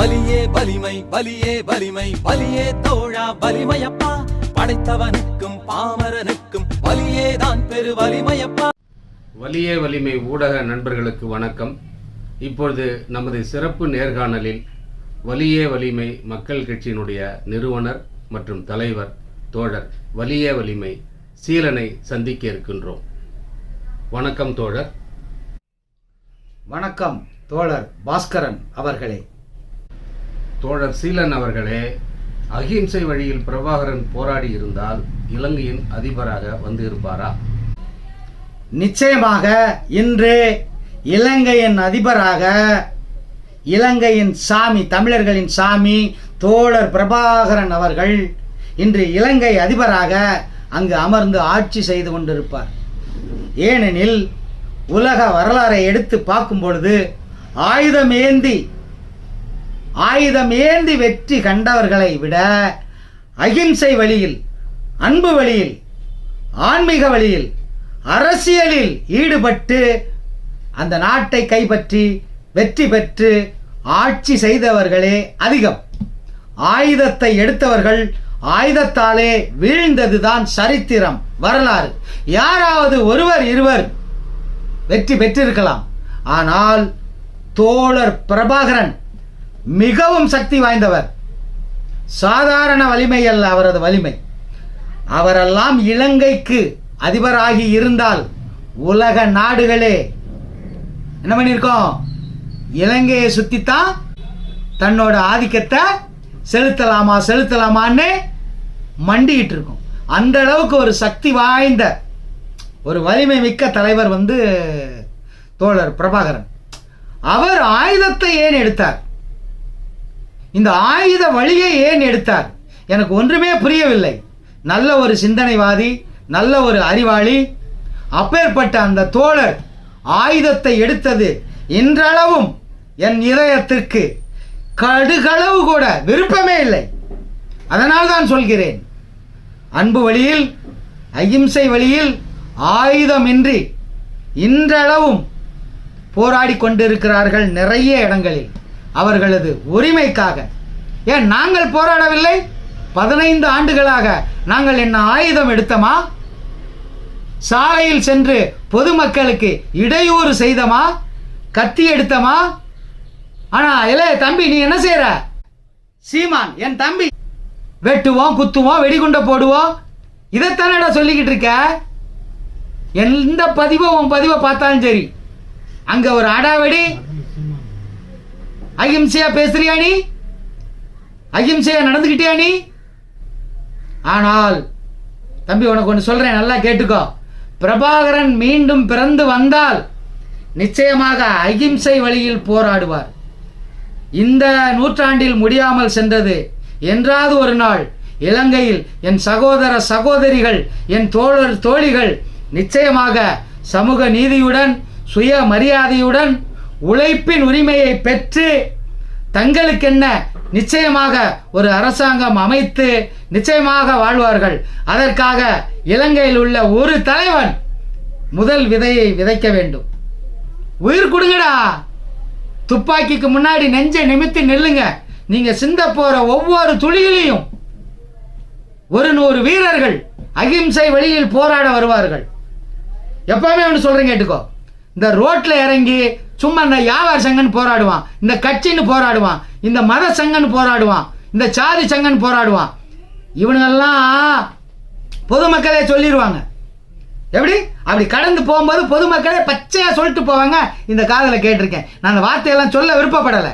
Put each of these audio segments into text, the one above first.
வலியே வலிமை வலியே வலிமை வலியே தோழா வலிமையப்பா. படைத்தவனுக்கும் பாமரனுக்கும் வலியேதான் பெரு வலிமையப்பா. வலியே வலிமை ஊடக நண்பர்களுக்கு வணக்கம். இப்பொழுது நமது சிறப்பு நேர்காணலில் வலியே வலிமை மக்கள் கட்சியினுடைய நிறுவனர் மற்றும் தலைவர் தோழர் வலியே வலிமை சீலனை சந்திக்க இருக்கின்றோம். வணக்கம் தோழர். வணக்கம் தோழர் பாஸ்கரன் அவர்களே. தோழர் சீலன் அவர்களே அகிம்சை வழியில் பிரபாகரன் போராடி இருந்தால் இலங்கையின் அதிபராக வந்து இருப்பாரா நிச்சயமாக இன்று இலங்கையின் அதிபராக இலங்கையின் சாமி தமிழர்களின் சாமி தோழர் பிரபாகரன் அவர்கள் இன்று இலங்கை அதிபராக அங்கு அமர்ந்து ஆட்சி செய்து கொண்டிருப்பார். ஏனெனில் உலக வரலாறை எடுத்து பார்க்கும் பொழுது ஆயுதம் ஏந்தி ஆயுதம் ஏந்தி வெற்றி கண்டவர்களை விட அகிம்சை வழியில் அன்பு வழியில் ஆன்மீக வழியில் அரசியலில் ஈடுபட்டு அந்த நாட்டை கைப்பற்றி வெற்றி பெற்று ஆட்சி செய்தவர்களே அதிகம். ஆயுதத்தை எடுத்தவர்கள் ஆயுதத்தாலே வீழ்ந்ததுதான் சரித்திரம் வரலாறு. யாராவது ஒருவர் இருவர் வெற்றி பெற்றிருக்கலாம். ஆனால் தோழர் பிரபாகரன் மிகவும் சக்தி வாய்ந்தவர். சாதாரண வலிமை அல்ல அவரது வலிமை. அவரெல்லாம் இலங்கைக்கு அதிபராகி இருந்தால் உலக நாடுகளே. என்ன பண்ணியிருக்கோம்? இலங்கையை சுற்றித்தான் தன்னோட ஆதிக்கத்தை செலுத்தலாமா செலுத்தலாமான்னு மண்டிக்கிட்டு இருக்கோம் அந்த அளவுக்கு ஒரு சக்தி வாய்ந்த ஒரு வலிமை மிக்க தலைவர் வந்து தோழர் பிரபாகரன். அவர் ஆயுதத்தை ஏன் எடுத்தார்? இந்த ஆயுத வழியை ஏன் எடுத்தார்? எனக்கு ஒன்றுமே புரியவில்லை. நல்ல ஒரு சிந்தனைவாதி நல்ல ஒரு அறிவாளி அப்பேற்பட்ட அந்த தோழர் ஆயுதத்தை எடுத்தது இன்றளவும் என் இதயத்திற்கு கடுகளவு கூட விருப்பமே இல்லை. அதனால் தான் சொல்கிறேன். அன்பு வழியில் அகிம்சை வழியில் ஆயுதமின்றி இன்றளவும் போராடி கொண்டிருக்கிறார்கள் நிறைய இடங்களில். அவர்களது உரிமைக்காக. ஏன் நாங்கள் போராடவில்லை? பதினைந்து ஆண்டுகளாக நாங்கள் என்ன ஆயுதம் எடுத்தோமா? சாலையில் சென்று பொதுமக்களுக்கு இடையூறு செய்தமா? கத்தி எடுத்தமா? ஆனா இளைய தம்பி நீ என்ன செய்யற சீமான் என் தம்பி. வெட்டுவோம் குத்துவோம் வெடிகுண்டை போடுவோம். இதைத்தானடா சொல்லிக்கிட்டு இருக்க? எந்த பதிவை உன் பதிவை பார்த்தாலும் சரி. அங்க ஒரு அடாவடி அகிம்சையா பேசுறியா நீ? அகிம்சையா நடந்துக்கிட்டியா நீ? ஆனால் தம்பி உனக்கு ஒன்று சொல்றேன் நல்லா கேட்டுக்கோ. பிரபாகரன் மீண்டும் பிறந்து வந்தால் நிச்சயமாக அகிம்சை வழியில் போராடுவார். இந்த நூற்றாண்டில் முடியாமல் சென்றது என்றாவது ஒரு நாள் இலங்கையில் என் சகோதர சகோதரிகள் என் தோழர் தோழிகள் நிச்சயமாக சமூக நீதியுடன் சுய மரியாதையுடன் உழைப்பின் உரிமையை பெற்று தங்களுக்கென்ன நிச்சயமாக ஒரு அரசாங்கம் அமைத்து நிச்சயமாக வாழ்வார்கள். அதற்காக இலங்கையில் உள்ள ஒரு தலைவன் முதல் விதையை விதைக்க வேண்டும். உயிர் கொடுங்கடா. துப்பாக்கிக்கு முன்னாடி நெஞ்சை நிமித்தி நில்லுங்க. நீங்க சிந்த போற ஒவ்வொரு துளியிலையும் ஒரு நூறு வீரர்கள் அகிம்சை வழியில் போராட வருவார்கள். எப்பவுமே ஒன்று சொல்றேன் கேட்டுக்கோ. இந்த ரோட்ல இறங்கி சும்மா இந்த வியாபார சங்கன்னு போராடுவான். இந்த கட்சின்னு போராடுவான். இந்த மத சங்கன்னு போராடுவான். இந்த சாதி சங்கன்னு போராடுவான். இவனுங்கெல்லாம் பொதுமக்களே சொல்லிடுவாங்க எப்படி? அப்படி கடந்து போகும்போது பொதுமக்களே பச்சையாக சொல்லிட்டு போவாங்க. இந்த காதில் கேட்டிருக்கேன். நான் அந்த வார்த்தையெல்லாம் சொல்ல விருப்பப்படலை.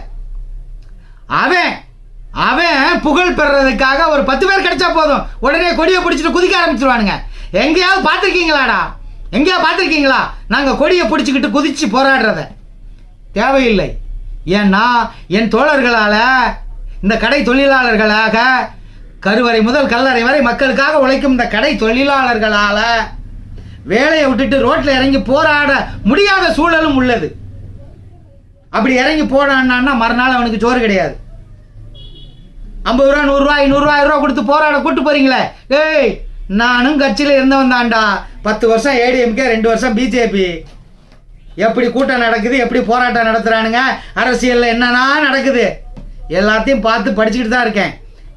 அவன் அவன் புகழ் பெறதுக்காக ஒரு பத்து பேர் கிடைச்சா போதும். உடனே கொடியை பிடிச்சிட்டு குதிக்க ஆரம்பிச்சிருவானுங்க. எங்கேயாவது பார்த்துருக்கீங்களாடா? எங்கேயாவது பார்த்துருக்கீங்களா? நாங்கள் கொடியை பிடிச்சிக்கிட்டு குதிச்சு போராடுறத. தேவையில்லை. ஏன்னா என் தோழர்களால் இந்த கடை தொழிலாளர்களாக கருவறை முதல் கல்லறை வரை மக்களுக்காக உழைக்கும் இந்த கடை தொழிலாளர்களால் வேலையை விட்டுட்டு ரோட்டில் இறங்கி போராட முடியாத சூழலும் உள்ளது. அப்படி இறங்கி போடான்னா மறுநாள் அவனுக்கு சோறு கிடையாது. ஐம்பது ரூபா நூறுரூவா ஐநூறுரூவா ரூபா கொடுத்து போராட கூட்டு போறீங்களே. ஏய் நானும் கட்சியில் இருந்தவன் தான்டா. பத்து வருஷம் ஏடிஎம்கே ரெண்டு வருஷம் பிஜேபி எப்படி கூட்டம் நடக்குது எப்படி போராட்டம் நடத்துகிறானுங்க அரசியலில் என்னென்னா நடக்குது? எல்லாத்தையும் பார்த்து படிச்சுக்கிட்டு தான் இருக்கேன்.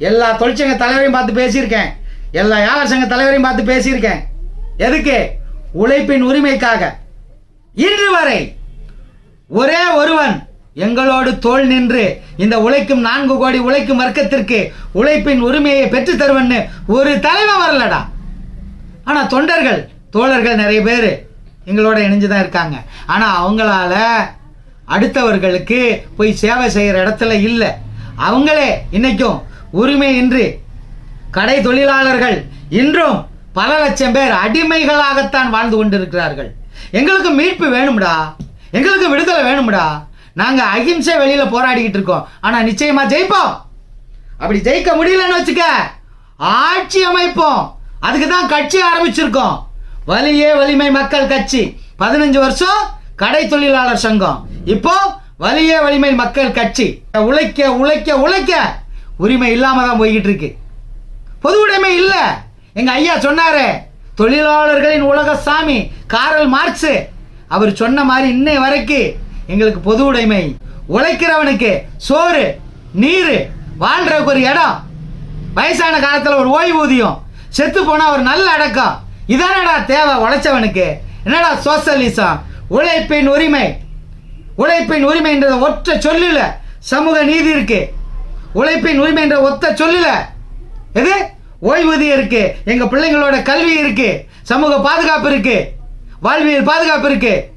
எல்லா தொழிற்சங்க தலைவரையும் பார்த்து பேசியிருக்கேன். எல்லா வியாபார சங்க தலைவரையும் பார்த்து பேசியிருக்கேன். எதுக்கு? உழைப்பின் உரிமைக்காக. இன்று வரை ஒரே ஒருவன் எங்களோடு தோள் நின்று இந்த உழைக்கும் நான்கு கோடி உழைக்கும் வர்க்கத்திற்கு உழைப்பின் உரிமையை பெற்று தருவன்னு ஒரு தலைவன் வரலடா. ஆனால் தொண்டர்கள் தோழர்கள் நிறைய பேர் எங்களோட இணைஞ்சு தான் இருக்காங்க. ஆனால் அவங்களால அடுத்தவர்களுக்கு போய் சேவை செய்கிற இடத்துல இல்லை. அவங்களே இன்னைக்கும் உரிமை இன்றி கடை தொழிலாளர்கள் இன்றும் பல லட்சம் பேர் அடிமைகளாகத்தான் வாழ்ந்து கொண்டிருக்கிறார்கள். எங்களுக்கு மீட்பு வேணும்டா. எங்களுக்கு விடுதலை வேணும்டா. நாங்கள் அகிம்சை வெளியில் போராடிக்கிட்டு இருக்கோம். ஆனால் நிச்சயமாக ஜெயிப்போம். அப்படி ஜெயிக்க முடியலன்னு வச்சுக்க ஆட்சி அமைப்போம். அதுக்கு தான் கட்சி ஆரம்பிச்சிருக்கோம். வலியே வலிமை மக்கள் கட்சி. பதினஞ்சு வருஷம் கடை தொழிலாளர் சங்கம். இப்போ வலியே வலிமை மக்கள் கட்சி. உழைக்க உழைக்க உழைக்க உரிமை இல்லாம தான் போய்கிட்டு இருக்கு பொது உடைமை இல்ல. எங்க ஐயா சொன்னாரு தொழிலாளர்களின் உலக சாமி காரல் மார்க்ஸ். அவர் சொன்ன மாதிரி இன்னை வரைக்கும் எங்களுக்கு பொது உடைமை. உழைக்கிறவனுக்கு சோறு நீர் வாழ்றதுக்கு ஒரு இடம். வயசான காலத்தில் ஒரு ஓய்வூதியம். செத்து போனால் ஒரு நல்ல அடக்கம். இதானடா தேவை உழைச்சவனுக்கு. என்னடா சோசலிசம் உழைப்பின் உரிமை. உழைப்பின் உரிமைன்றத ஒற்ற சொல்லில் சமூக நீதி இருக்கு. உழைப்பின் உரிமை என்ற ஒத்த சொல்லில் எது? ஓய்வூதியம் இருக்கு. எங்க பிள்ளைங்களோட கல்வி இருக்கு. சமூக பாதுகாப்பு இருக்கு. வாழ்வியல் பாதுகாப்பு இருக்கு.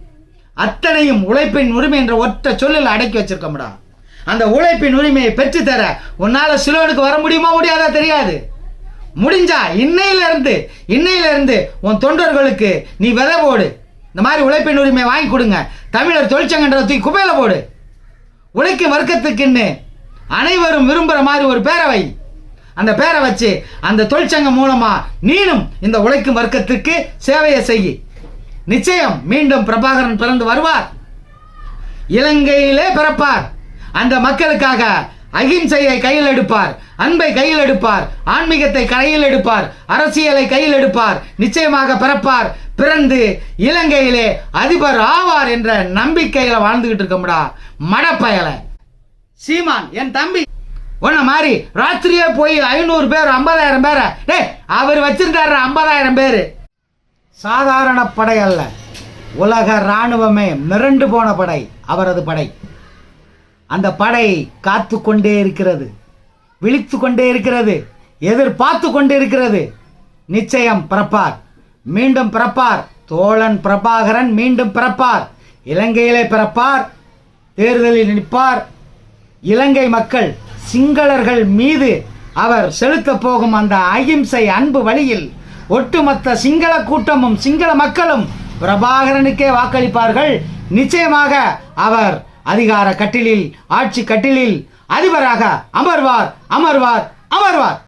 அத்தனையும் உழைப்பின் உரிமை என்ற ஒற்ற சொல்லில் அடக்கி வச்சிருக்கோம்டா. அந்த உழைப்பின் உரிமையை பெற்றுத்தர உன்னால சிலோனுக்கு வர முடியுமா முடியாதா தெரியாது. முடிஞ்சா இன்னையிலிருந்து இன்னையிலிருந்து உன் தொண்டர்களுக்கு நீ விதை போடு. இந்த மாதிரி உழைப்பின் உரிமை வாங்கி கொடுங்க. தமிழர் தொழிற்சங்கன்ற தூக்கி குப்பையில் போடு. உழைக்கும் வர்க்கத்துக்குன்னு அனைவரும் விரும்புகிற மாதிரி ஒரு பேரவை அந்த பேரை வச்சு அந்த தொழிற்சங்கம் மூலமாக நீனும் இந்த உழைக்கும் வர்க்கத்துக்கு சேவையை செய். நிச்சயம் மீண்டும் பிரபாகரன் பிறந்து வருவார். இலங்கையிலே பிறப்பார். அந்த மக்களுக்காக அகிம்சையை கையில் எடுப்பார் அன்பை கையில் எடுப்பார் ஆன்மீகத்தை கையில் எடுப்பார் அரசியலை கையில் எடுப்பார் நிச்சயமாக பிறப்பார். பிறந்து இலங்கையிலே அதிபர் ஆவார் என்ற நம்பிக்கையில வாழ்ந்துகிட்டு இருக்கோம்டா. மடப்பயல. சீமான் என் தம்பி. உன்ன மாதிரி ராத்திரியே போய் ஐநூறு பேர் ஐம்பதாயிரம் பேரை டே அவர் வச்சிருந்தாரு ஐம்பதாயிரம் பேர். சாதாரண படை அல்ல. உலக இராணுவமே மிரண்டு போன படை அவரது படை. அந்த படை காத்து கொண்டே இருக்கிறது விழித்து கொண்டே இருக்கிறது எதிர்பார்த்து கொண்டே இருக்கிறது. நிச்சயம் பிறப்பார். மீண்டும் பிறப்பார். தோழன் பிரபாகரன் மீண்டும் பிறப்பார். இலங்கையிலே பிறப்பார். தேர்தலில் நிற்பார். இலங்கை மக்கள் சிங்களர்கள் மீது அவர் செலுத்தப் போகும் அந்த அகிம்சை அன்பு வழியில் ஒட்டுமொத்த சிங்கள கூட்டமும் சிங்கள மக்களும் பிரபாகரனுக்கே வாக்களிப்பார்கள். நிச்சயமாக அவர் அதிகார கட்டிலில் ஆட்சி கட்டிலில் அதிபராக அமர்வார் அமர்வார் அமர்வார்.